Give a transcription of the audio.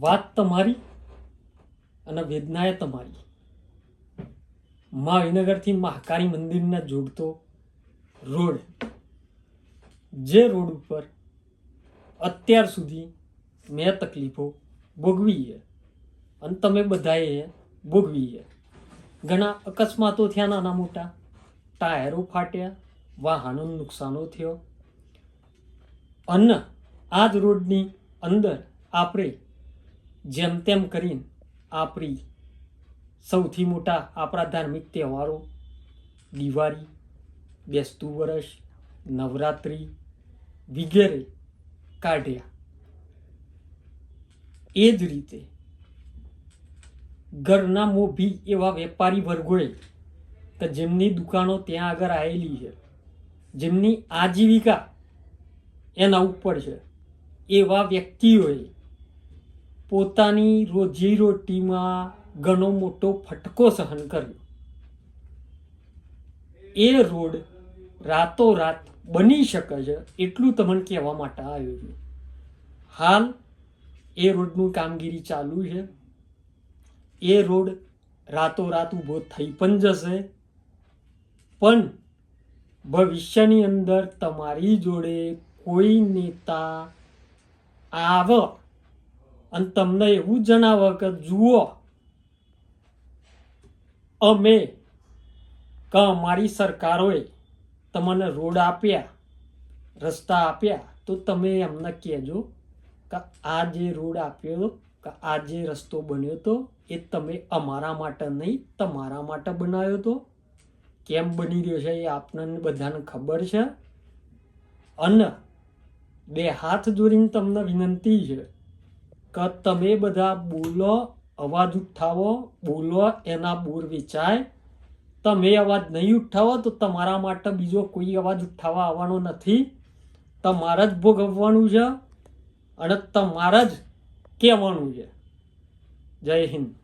વાત તમારી અને વેદનાએ તમારી. મા વિનગરથી મહાકાળી મંદિરને જોડતો રોડ, જે રોડ ઉપર અત્યાર સુધી મેં તકલીફો ભોગવી છે અને તમે બધાએ ભોગવી છે. ઘણા અકસ્માતો થયા, નાના મોટા ટાયરો ફાટ્યા વાહનોનું નુકસાનો થયો અને આ જ રોડની અંદર આપણે જેમ તેમ કરીને આપણી સૌથી મોટા આપણા ધાર્મિક તહેવારો, દિવાળી, બેસતું વર્ષ નવરાત્રિ, વગેરે કાઢ્યા. એ જ રીતે ઘરના મોભી એવા વેપારી વર્ગોએ કે જેમની દુકાનો ત્યાં આગળ આવેલી છે, જેમની આજીવિકા એના ઉપર છે, એવા વ્યક્તિઓએ પોતાની રોજીરોટીમાં ઘણો મોટો ફટકો સહન કર્યો. એ રોડ રાતોરાત બની શકે છે એટલું તમને કહેવા માટે આવ્યો છું. હાલ એ રોડનું કામગીરી ચાલુ છે. એ રોડ રાતોરાત ઊભો થઈ પણ જશે. પણ ભવિષ્યની અંદર તમારી જોડે કોઈ નેતા આવે અને તમને એવું જણાવે કે જુઓ, અમે કે અમારી સરકારોએ તમને રોડ આપ્યા, રસ્તા આપ્યા, તો તમે એમને કહેજો કે આ જે રોડ આપ્યો, કે આ જે રસ્તો બન્યો તો એ તમે અમારા માટે નહીં, તમારા માટે બનાવ્યો તો? કેમ બની રહ્યો છે એ આપણને બધાને ખબર છે? અને બે હાથ જોડીને તમને વિનંતી છે કે તમે બધા બોલો, અવાજ ઉઠાવો, બોલો, એના બોર વેચાય. તમે અવાજ નહીં ઉઠાવો તો તમારા માટે બીજો કોઈ અવાજ ઉઠાવવા આવવાનો નથી. તમારે જ ભોગવવાનું છે અને તમારે જ કહેવાનું છે. જય હિન્દ.